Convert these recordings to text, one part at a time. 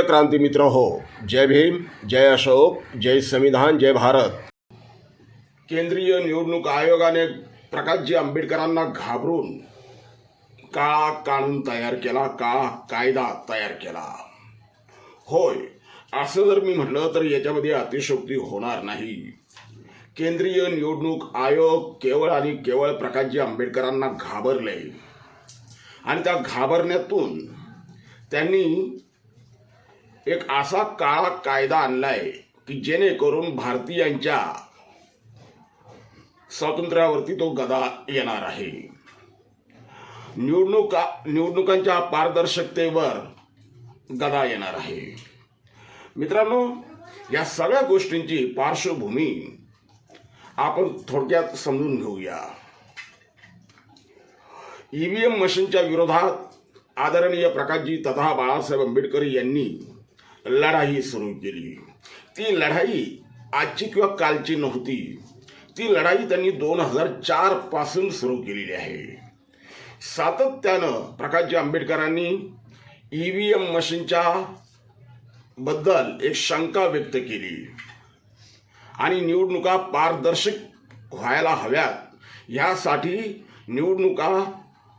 प्रिय क्रांती मित्र हो जय भीम जय अशोक जय संविधान जय भारत. केंद्रीय निवडणूक आयोगाने प्रकाशजी आंबेडकरांना घाबरून का कानून तयार केला का कायदा तयार केला? होय असं जर मी म्हटलं तर याच्यामध्ये अतिशोक्ती होणार नाही. केंद्रीय निवडणूक आयोग केवळ आणि केवळ प्रकाशजी आंबेडकरांना घाबरले. आणि त्या घाबरण्यातून त्यांनी एक असा काळा कायदा आणलाय की जेणेकरून भारतीयांच्या स्वातंत्र्यावरती तो गदा येणार आहे. निवडणुका निवडणुकांच्या पारदर्शकतेवर गदा येणार आहे. मित्रांनो या सगळ्या गोष्टींची पार्श्वभूमी आपण थोडक्यात समजून घेऊया. ईव्हीएम मशीनच्या विरोधात आदरणीय प्रकाशजी तथा बाळासाहेब आंबेडकर यांनी लढाई सुरू केली. ती लढाई आजची किंवा कालची नव्हती. ती लढाई त्यांनी दोन हजार चारपासून सुरू केलेली आहे. सातत्यानं प्रकाशजी आंबेडकरांनी ईव्हीएम मशीनच्या बद्दल एक शंका व्यक्त केली. आणि निवडणुका पारदर्शक व्हायला हव्यात यासाठी निवडणुका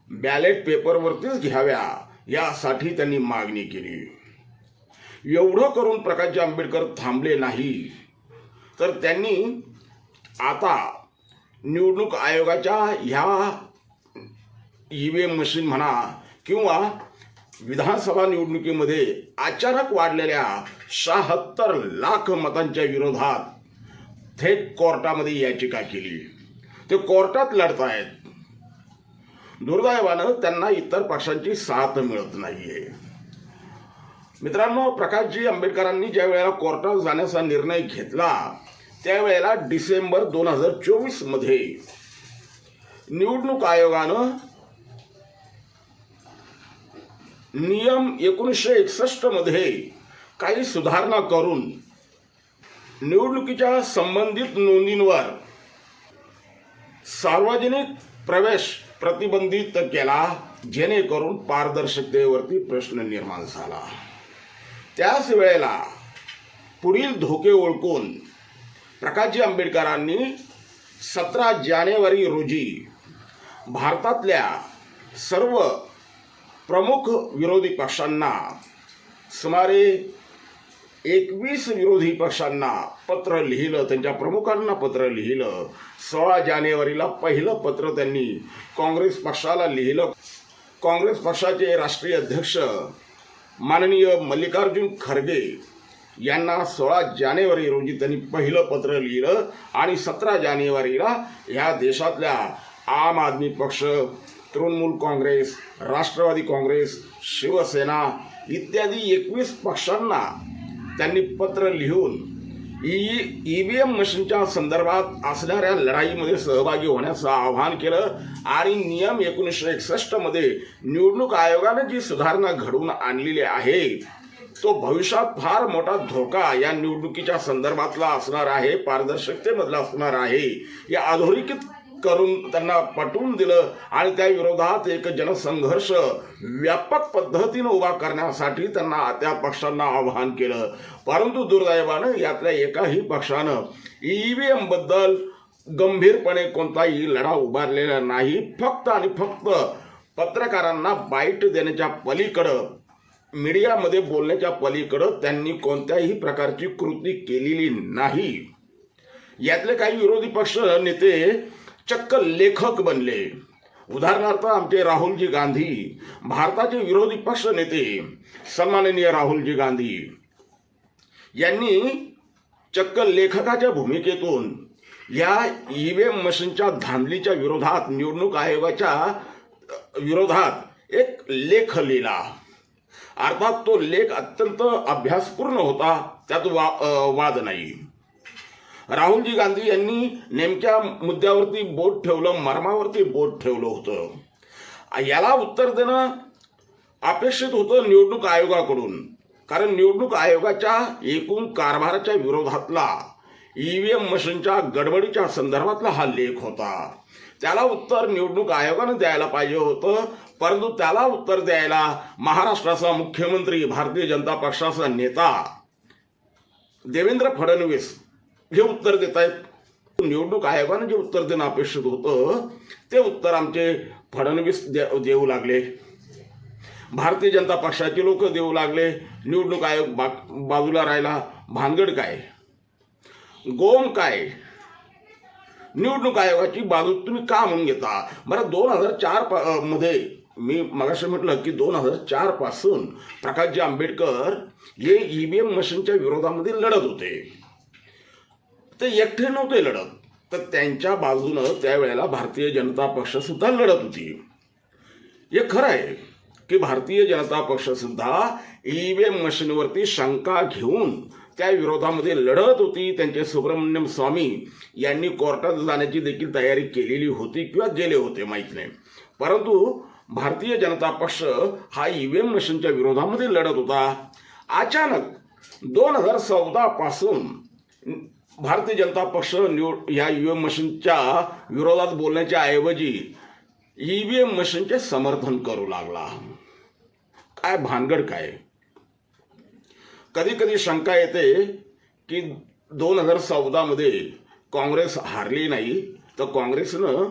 बॅलेट पेपरवरतीच घ्याव्या यासाठी त्यांनी मागणी केली. एवढं करून प्रकाशजी आंबेडकर थांबले नाही. तर त्यांनी आता निवडणूक आयोगाच्या ह्या ई व्ही एम मशीन म्हणा किंवा विधानसभा निवडणुकीमध्ये अचानक वाढलेल्या शहात्तर लाख मतांच्या विरोधात थेट कोर्टामध्ये याचिका केली. ते कोर्टात लढतायत. दुर्दैवानं त्यांना इतर पक्षांची साथ मिळत नाहीये. मित्रांनो प्रकाशजी आंबेडकरांनी ज्या वेळेला कोर्टात जाण्याचा निर्णय घेतला त्यावेळेला डिसेंबर दोन हजार चोवीसमध्ये निवडणूक आयोगानं नियम एकोणीसशे एकसष्टमध्ये काही सुधारणा करून निवडणुकीच्या संबंधित नोंदींवर सार्वजनिक प्रवेश प्रतिबंधित केला जेणेकरून पारदर्शकतेवरती प्रश्न निर्माण झाला. त्याच वेळेला पुढील धोके ओळखून प्रकाशजी आंबेडकरांनी सतरा जानेवारी रोजी भारतातल्या सर्व प्रमुख विरोधी पक्षांना सुमारे एकवीस विरोधी पक्षांना पत्र लिहिलं त्यांच्या प्रमुखांना पत्र लिहिलं. सोळा जानेवारीला पहिलं पत्र त्यांनी काँग्रेस पक्षाला लिहिलं. काँग्रेस पक्षाचे राष्ट्रीय अध्यक्ष माननीय मल्लिकार्जुन खरगे यांना सोळा जानेवारी रोजी त्यांनी पहिलं पत्र लिहिलं आणि सतरा जानेवारीला ह्या देशातल्या आम आदमी पक्ष तृणमूल काँग्रेस राष्ट्रवादी काँग्रेस शिवसेना इत्यादी एकवीस पक्षांना त्यांनी पत्र लिहून ई ई व्ही एम मशीनच्या संदर्भात असणाऱ्या लढाईमध्ये सहभागी होण्याचं आवाहन केलं आणि नियम एकोणीसशे एकसष्टमध्ये निवडणूक आयोगाने जी सुधारणा घडवून आणलेली आहे तो भविष्यात फार मोठा धोका या निवडणुकीच्या संदर्भातला असणार आहे पारदर्शकतेमधला असणार आहे. या अधोरेखित करून त्यांना पटवून दिलं आणि त्या विरोधात एक जनसंघर्ष व्यापक पद्धतीनं उभा करण्यासाठी त्यांना त्या पक्षांना आवाहन केलं. परंतु दुर्दैवानं यातल्या एकाही पक्षानं ई व्ही बद्दल गंभीरपणे कोणताही लढा उभारलेला नाही. फक्त आणि फक्त पत्रकारांना बाईट देण्याच्या पलीकडं मीडियामध्ये बोलण्याच्या पलीकडं त्यांनी कोणत्याही प्रकारची कृती केलेली नाही. यातले काही विरोधी पक्ष नेते चक्क लेखक बनले. उदाहरणार्थ आमचे राहुलजी गांधी भारताचे विरोधी पक्ष नेते सन्माननीय राहुलजी गांधी. यांनी चक्क लेखकाच्या भूमिकेतून या ईव्हीएम मशीनच्या धांदलीच्या विरोधात निवडणूक आयोगाच्या विरोधात एक लेख लिहिला. अर्थात तो लेख अत्यंत अभ्यासपूर्ण होता त्यात वा वाद नाही. राहुलजी गांधी यांनी नेमक्या मुद्द्यावरती बोट ठेवलं मर्मावरती बोट ठेवलं होतं. याला उत्तर देणं अपेक्षित होतं निवडणूक आयोगाकडून. कारण निवडणूक आयोगाच्या एकूण कारभाराच्या विरोधातला ई व्ही एम मशीनच्या गडबडीच्या संदर्भातला हा लेख होता. त्याला उत्तर निवडणूक आयोगानं द्यायला पाहिजे होतं परंतु त्याला उत्तर द्यायला महाराष्ट्राचा मुख्यमंत्री भारतीय जनता पक्षाचा नेता देवेंद्र फडणवीस हे उत्तर देत आहेत. निवडणूक आयोगानं जे उत्तर देणं अपेक्षित होतं ते उत्तर आमचे फडणवीस दे- देऊ लागले. भारतीय जनता पक्षाचे लोक देऊ लागले. निवडणूक आयोग बा बाजूला राहिला. भानगड काय? गोम काय? निवडणूक आयोगाची बाजू तुम्ही का म्हणून घेता? बरं दोन हजार चार पा- मध्ये मी मगाशी म्हटलं की दोन हजार चारपासून प्रकाशजी आंबेडकर हे ईव्हीएम मशीनच्या विरोधामध्ये लढत होते. ते एकटे नव्हते लढत. तर त्यांच्या बाजूनं त्यावेळेला भारतीय जनता पक्ष सुद्धा लढत होती. हे खरं आहे की भारतीय जनता पक्ष सुद्धा ईव्हीएम मशीनवरती शंका घेऊन त्या विरोधामध्ये लढत होती. त्यांचे सुब्रमण्यम स्वामी यांनी कोर्टात जाण्याची देखील तयारी केलेली होती किंवा गेले होते माहीत नाही. परंतु भारतीय जनता पक्ष हा ईव्हीएम मशीनच्या विरोधामध्ये लढत होता. अचानक दोन हजार चौदा पासून भारतीय जनता पक्ष निवड ह्या ईव्हीएम मशीनच्या विरोधात बोलण्याच्या ऐवजी ईव्हीएम मशीनचे समर्थन करू लागला. काय भानगड काय? कधी कधी शंका येते की दोन हजार चौदामध्ये काँग्रेस हारली नाही तर काँग्रेसनं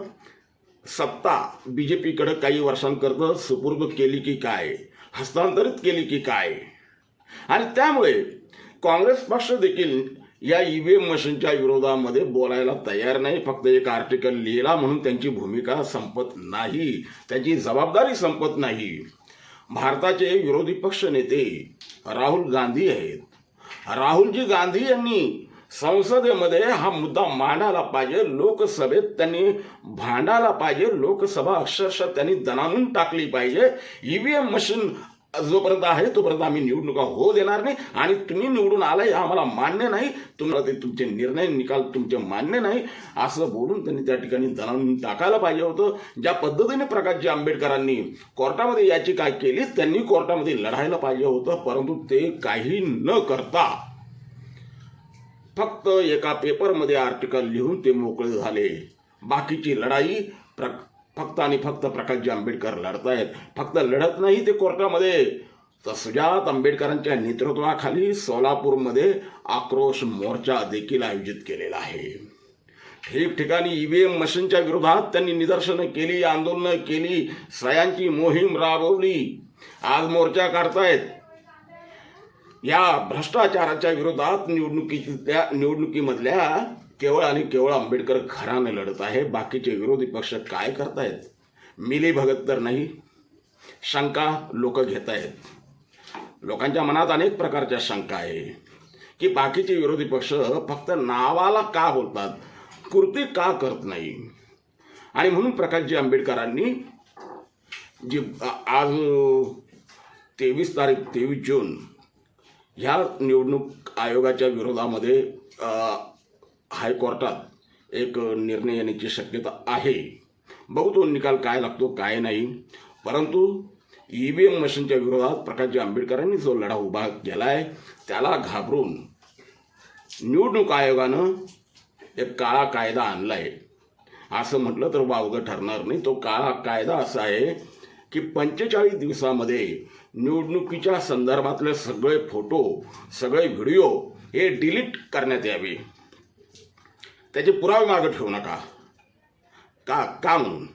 सत्ता बी जे पीकडे काही वर्षांकरता सुपूर्द केली की काय? हस्तांतरित केली की काय? आणि त्यामुळे काँग्रेस पक्ष देखील या ईव्हीएम मशीनच्या विरोधामध्ये बोलायला तयार नाही. फक्त एक आर्टिकल लिहिला म्हणून त्यांची भूमिका संपत नाही. त्यांची जबाबदारी संपत नाही. भारताचे विरोधी पक्ष नेते राहुल गांधी आहेत. राहुलजी गांधी यांनी संसदेमध्ये हा मुद्दा मांडायला पाहिजे. लोकसभेत त्यांनी भांडायला पाहिजे. लोकसभा अक्षरशः त्यांनी दणानून टाकली पाहिजे. ईव्हीएम मशीन जोपर्यंत आहे तोपर्यंत आम्ही निवडणुका होऊ देणार नाही. आणि तुम्ही निवडून आलाय हे आम्हाला मान्य नाही. तुम्हाला ते तुमचे निर्णय निकाल तुमचे मान्य नाही. असं बोलून त्यांनी त्या ठिकाणी दणानून टाकायला पाहिजे होतं. ज्या पद्धतीने प्रकाशजी आंबेडकरांनी कोर्टामध्ये याचिका केली त्यांनी कोर्टामध्ये लढायला पाहिजे होतं. परंतु ते काही न करता फक्त एका पेपरमध्ये आर्टिकल लिहून ते मोकळे झाले. बाकीची लढाई प्र फक्त आणि फक्त प्रकाशजी आंबेडकर लढतायत. फक्त लढत नाही ते कोर्टामध्ये. तर सुजात आंबेडकरांच्या नेतृत्वाखाली सोलापूरमध्ये आक्रोश मोर्चा देखील आयोजित केलेला आहे. ठिकठिकाणी ईव्हीएम मशीनच्या विरोधात त्यांनी निदर्शनं केली आंदोलनं केली सयांची मोहीम राबवली. आज मोर्चा काढतायत. या भ्रष्टाचाराच्या विरोधात निवडणुकीच्या निवडणुकीमधल्या केवळ आणि केवळ आंबेडकर घराने लढत आहे. बाकीचे विरोधी पक्ष काय करतायत? मिली भगत तर नाही. शंका लोक घेत आहेत लोकांच्या मनात अनेक प्रकारच्या शंका आहे. की बाकीचे विरोधी पक्ष फक्त नावाला का बोलतात? कृती का करत नाही? आणि म्हणून प्रकाशजी आंबेडकरांनी जी आज तेवीस तारीख तेवीस जून ह्या निवडणूक आयोगाच्या विरोधामध्ये हायकोर्टात एक निर्णय येण्याची शक्यता आहे. बघू तो निकाल काय लागतो काय नाही. परंतु ई व्ही एम मशीनच्या विरोधात प्रकाशजी आंबेडकरांनी जो लढा उभा केला आहे त्याला घाबरून निवडणूक आयोगानं एक काळा कायदा आणला आहे असं म्हटलं तर वावगं ठरणार नाही. तो काळा कायदा असा आहे की पंचेचाळीस दिवसामध्ये निवडणुकीच्या संदर्भातले सगळे फोटो सगळे व्हिडिओ हे डिलीट करण्यात यावे. त्याचे पुरावे मागं ठेवू नका. का का म्हणून?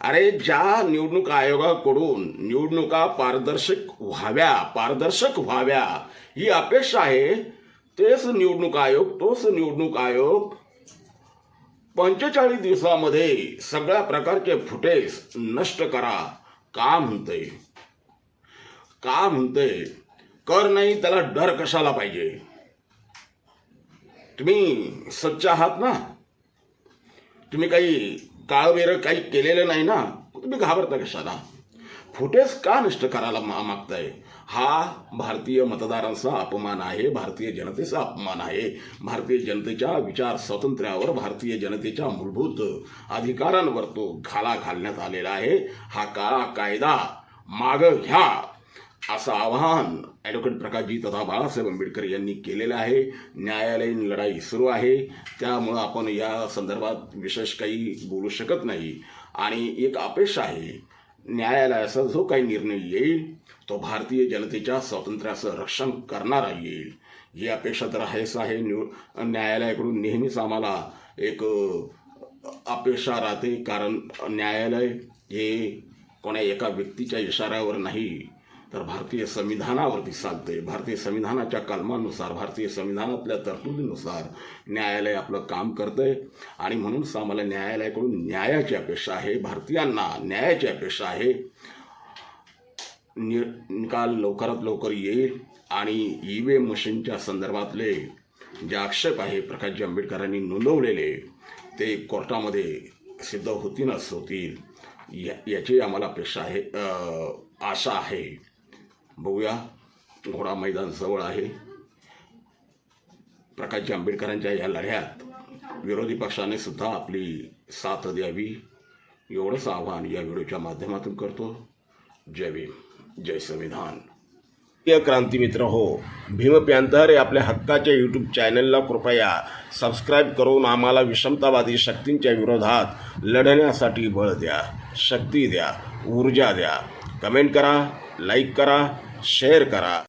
अरे ज्या निवडणूक आयोगाकडून निवडणुका पारदर्शक व्हाव्या पारदर्शक व्हाव्या ही अपेक्षा आहे तेच निवडणूक आयोग तोच निवडणूक आयोग पंचेचाळीस दिवसामध्ये सगळ्या प्रकारचे फुटेज नष्ट करा. का म्हणतंय? का म्हणतंय? कर नाही त्याला डर कशाला पाहिजे? तुम्ही सच्च आहात ना? तुम्ही काही काळवेर काही केलेलं नाही ना? तुम्ही घाबरता कशाला? फुटेज का नष्ट करायला मा मागताय? हा भारतीय मतदारांचा अपमान आहे भारतीय जनतेचा अपमान आहे. भारतीय जनतेच्या विचार स्वातंत्र्यावर भारतीय जनतेच्या मूलभूत अधिकारांवर तो घाला घालण्यात आलेला आहे. हा काळा कायदा मागं घ्या. असं आवाहन ॲडव्होकेट प्रकाशजी तथा बाळासाहेब आंबेडकर यांनी केलेलं आहे. न्यायालयीन लढाई सुरू आहे. त्यामुळं आपण या संदर्भात विशेष काही बोलू शकत नाही. आणि एक अपेक्षा आहे न्यायालयाचा जो काही निर्णय येईल तो भारतीय जनतेच्या स्वातंत्र्याचं रक्षण करणारा येईल. ही अपेक्षा तर आहेच आहे. निव न्यायालयाकडून नेहमीच आम्हाला एक अपेक्षा राहते. कारण न्यायालय हे कोणा एका व्यक्तीच्या इशाऱ्यावर नाही. तर भारतीय संविधानावरती चालते भारतीय संविधानाच्या कलमानुसार भारतीय संविधानातल्या तरतुदीनुसार न्यायालय आपलं काम करतंय. आणि म्हणूनच आम्हाला न्यायालयाकडून न्यायाची अपेक्षा आहे भारतीयांना न्यायाची अपेक्षा आहे. नि निकाल लवकरात लवकर येईल आणि ई व्ही एम मशीनच्या संदर्भातले जे आक्षेप आहे प्रकाशजी आंबेडकरांनी नोंदवलेले ते कोर्टामध्ये सिद्ध होतीलच होतील. या याची आम्हाला अपेक्षा आहे आशा आहे. बघूया. घोडा मैदान जवळ आहे. प्रकाश आंबेडकरांच्या या लढ्यात विरोधी पक्षाने सुद्धा आपली साथ द्यावी. एवढंच आव्हान या व्हिडिओच्या माध्यमातून करतो. जय भीम जय संविधान. प्रिय क्रांतीमित्र हो भीम पॅन्थर या आपल्या हक्काच्या यूट्यूब चॅनलला कृपया सबस्क्राईब करून आम्हाला विषमतावादी शक्तींच्या विरोधात लढण्यासाठी बळ द्या शक्ती द्या ऊर्जा द्या. कमेंट करा लाईक करा शेअर करा.